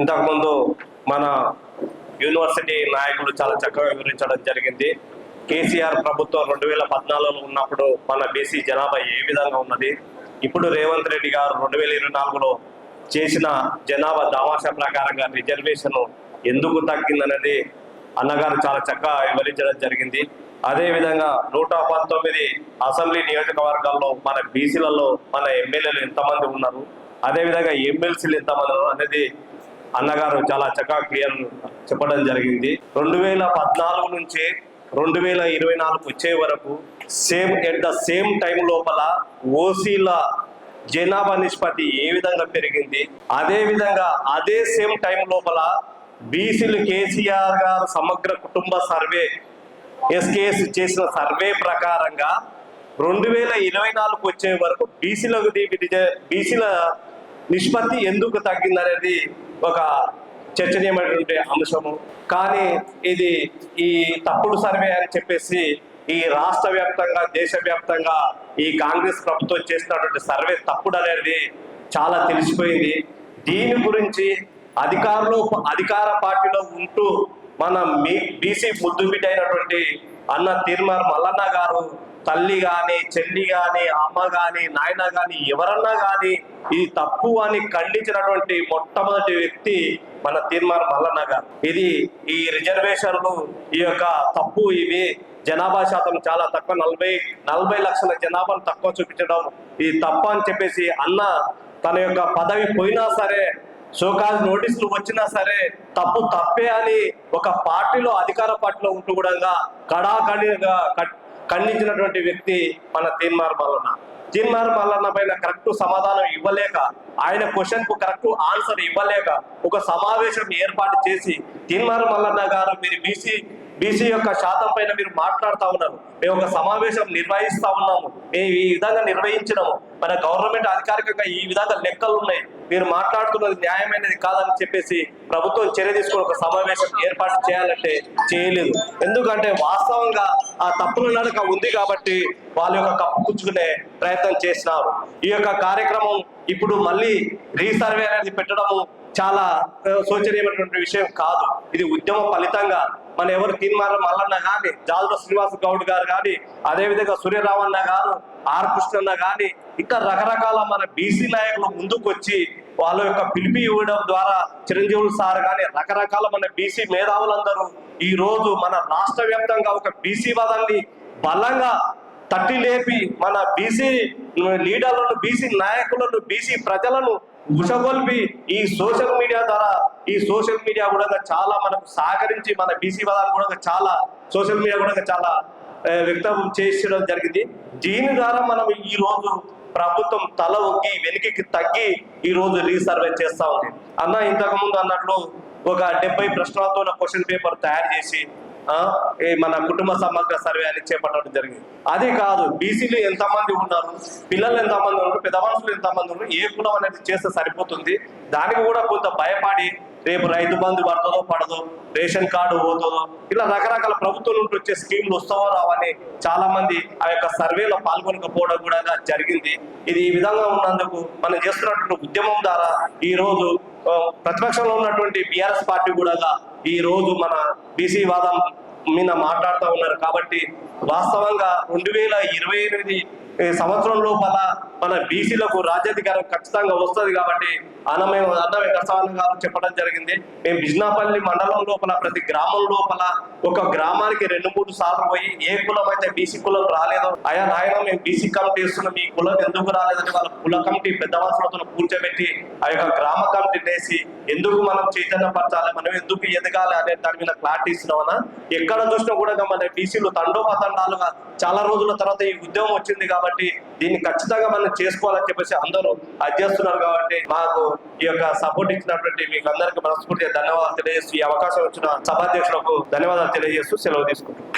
ఇంతకుముందు మన యూనివర్సిటీ నాయకులు చాలా చక్కగా వివరించడం జరిగింది. కేసీఆర్ ప్రభుత్వం రెండు వేల పద్నాలుగులో ఉన్నప్పుడు మన బీసీ జనాభా ఏ విధంగా ఉన్నది? ఇప్పుడు రేవంత్ రెడ్డి గారు రెండు వేల ఇరవై నాలుగులో చేసిన జనాభా దామాషా ప్రకారంగా రిజర్వేషన్ ఎందుకు తగ్గిందనేది అన్నగారు చాలా చక్కగా వివరించడం జరిగింది. అదేవిధంగా నూట పంతొమ్మిది అసెంబ్లీ నియోజకవర్గాల్లో మన బీసీలలో మన ఎమ్మెల్యేలు ఎంతమంది ఉన్నారు? అదే విధంగా ఎమ్మెల్సీలు ఎంతమంది అనేది అన్నగారు చాలా చక్కగా క్లియర్ చెప్పడం జరిగింది. రెండు వేల పద్నాలుగు నుంచి రెండు వేల ఇరవై నాలుగు వచ్చే వరకు same at the same time లోపల ఓసీల జనాభా నిష్పత్తి ఏ విధంగా పెరిగింది? అదే విధంగా అదే సేమ్ టైం లోపల బీసీలు కేసీఆర్ గారు సమగ్ర కుటుంబ సర్వే ఎస్కేఎస్ చేసిన సర్వే ప్రకారంగా రెండు వేల ఇరవై నాలుగు వచ్చే వరకు బీసీల బీసీల నిష్పత్తి ఎందుకు తగ్గిందనేది ఒక చర్చనీయమైనటువంటి అంశము. కానీ ఇది ఈ తప్పుడు సర్వే అని చెప్పేసి ఈ రాష్ట్ర వ్యాప్తంగా దేశవ్యాప్తంగా ఈ కాంగ్రెస్ ప్రభుత్వం చేస్తున్నటువంటి సర్వే తప్పుడు అనేది చాలా తెలిసిపోయింది. దీని గురించి అధికారులు అధికార పార్టీలో ఉంటూ మన మీ బీసీ ముద్దుబిడ్డ అయినటువంటి అన్న తీర్మార్ మల్లన్న గారు తల్లి గాని చెల్లి గాని అమ్మ గాని నాయన గాని ఎవరన్నా గాని ఇది తప్పు అని ఖండించినటువంటి మొట్టమొదటి వ్యక్తి మన తీర్మాన మల్లన్న గారు. ఇది ఈ రిజర్వేషన్లు ఈ యొక్క తప్పు ఇవి. జనాభా శాతం చాలా తక్కువ. నలభై నలభై లక్షల జనాభాను తక్కువ చూపించడం ఇది తప్పు అని చెప్పేసి అన్న తన యొక్క పదవి పోయినా సరే షోకాజ్ నోటీసులు వచ్చినా సరే తప్పు తప్పే అని ఒక పార్టీలో అధికార పార్టీలో ఉంటూ కూడా కడాకడిగా ఖండించినటువంటి వ్యక్తి మన తీన్మార్ మల్లన్న తీన్మార్ మల్లన్న పైన కరెక్ట్ సమాధానం ఇవ్వలేక ఆయన క్వశ్చన్కు కరెక్ట్ ఆన్సర్ ఇవ్వలేక ఒక సమావేశం ఏర్పాటు చేసి తీన్మార్ మల్లన్న గారు మీరు బీసీ బీసీ యొక్క శాతం పైన మీరు మాట్లాడుతూ ఉన్నారు. మేము ఒక సమావేశం నిర్వహిస్తా ఉన్నాము. మేము ఈ విధంగా నిర్వహించినాము. మన గవర్నమెంట్ అధికారికంగా ఈ విధంగా లెక్కలు ఉన్నాయి. మీరు మాట్లాడుతున్నది న్యాయమైనది కాదని చెప్పేసి ప్రభుత్వం చర్య తీసుకుని ఒక సమావేశం ఏర్పాటు చేయాలంటే చేయలేదు. ఎందుకంటే వాస్తవంగా ఆ తప్పుల నడక ఉంది కాబట్టి వాళ్ళ యొక్క కప్పు పుచ్చుకునే ప్రయత్నం చేసినారు. ఈ యొక్క కార్యక్రమం ఇప్పుడు మళ్ళీ రీసర్వే అనేది పెట్టడము చాలా శోచనీయమైనటువంటి విషయం కాదు. ఇది ఉద్యమ ఫలితంగా మన ఎవరు తీర్మాన మల్లన్న కానీ జాదుల శ్రీనివాస గౌడ్ గారు కానీ అదేవిధంగా సూర్యరామన్న గారు ఆర్ కృష్ణన్న కానీ ఇంకా రకరకాల మన బీసీ నాయకులు ముందుకు వచ్చి వాళ్ళ యొక్క పిలిపి ఇవ్వడం ద్వారా చిరంజీవులు సార్ కానీ రకరకాల మన బీసీ మేధావులందరూ ఈ రోజు మన రాష్ట్ర వ్యాప్తంగా ఒక బీసీ వాదాన్ని బలంగా తట్టి లేపి మన బీసీ లీడర్లను బీసీ నాయకులను బీసీ ప్రజలను ఉషగొల్పి ఈ సోషల్ మీడియా ద్వారా ఈ సోషల్ మీడియా కూడా చాలా మనకు సహకరించి మన బీసీ పదాలు కూడా చాలా సోషల్ మీడియా కూడా చాలా వ్యక్తం చేసడం జరిగింది. దీని ద్వారా మనం ఈ రోజు ప్రభుత్వం తల ఒగ్గి వెనుకకి తగ్గి ఈ రోజు రీసర్వే చేస్తా ఉంది. అన్న ఇంతకుముందు అన్నట్లు ఒక డెబ్బై ప్రశ్నలతో క్వశ్చన్ పేపర్ తయారు చేసి మన కుటుంబ సమగ్ర సర్వే అని చేపట్టడం జరిగింది. అది కాదు బీసీలు ఎంతమంది ఉన్నారు పిల్లలు ఎంతమంది ఉన్నారు పెద్ద మనుషులు ఎంతమంది ఉన్నారు ఏ కులం అనేది చేస్తే సరిపోతుంది? దానికి కూడా కొంత భయపడి రేపు రైతు బంధు పడుతుందో పడదో రేషన్ కార్డు పోతుందో ఇలా రకరకాల ప్రభుత్వం నుండి వచ్చే స్కీమ్లు వస్తావో రావని చాలా మంది ఆ యొక్క సర్వేలో పాల్గొనకపోవడం కూడా జరిగింది. ఇది ఈ విధంగా ఉన్నందుకు మనం చేస్తున్నటువంటి ఉద్యమం ద్వారా ఈ రోజు ప్రతిపక్షంలో ఉన్నటువంటి బిఆర్ఎస్ పార్టీ కూడా ఈ రోజు మన బీసీ వాదం మీద మాట్లాడుతూ ఉన్నారు. కాబట్టి వాస్తవంగా రెండు వేల ఇరవై ఎనిమిది సంవత్సరం లోపల మన బీసీలకు రాజ్యాధికారం ఖచ్చితంగా వస్తుంది కాబట్టి అన్న మేము అన్న వెంకటస్వామి చెప్పడం జరిగింది. మేము బిజ్నాపల్లి మండలం లోపల ప్రతి గ్రామం లోపల ఒక గ్రామానికి రెండు మూడు సార్లు పోయి ఏ కులం అయితే బీసీ కులం రాలేదో అయా నాయన మేము బీసీ కమిటీ ఇస్తున్నాం మీ కులం ఎందుకు రాలేదని వాళ్ళ కుల కమిటీ పెద్ద మనుషులతో కూర్చోబెట్టి ఆ యొక్క గ్రామ కమిటీ వేసి ఎందుకు మనం చైతన్యపరచాలి? మనం ఎందుకు ఎదగాలి అనే దాని మీద క్లారిటీ ఇస్తున్నామన్నా? ఎక్కడ చూసినా కూడా మన బీసీలు తండోపతండాలుగా చాలా రోజుల తర్వాత ఈ ఉద్యమం వచ్చింది కాబట్టి దీన్ని ఖచ్చితంగా మనం చేసుకోవాలని చెప్పేసి అందరూ అధ్యస్తున్నారు చేస్తున్నారు కాబట్టి మాకు ఈ యొక్క సపోర్ట్ ఇచ్చినటువంటి మీకు అందరికీ మనస్ఫూర్తిగా ధన్యవాదాలు తెలియజేస్తూ ఈ అవకాశం వచ్చిన సభాధ్యక్షులకు ధన్యవాదాలు తెలియజేస్తూ సెలవు తీసుకుంటున్నాం.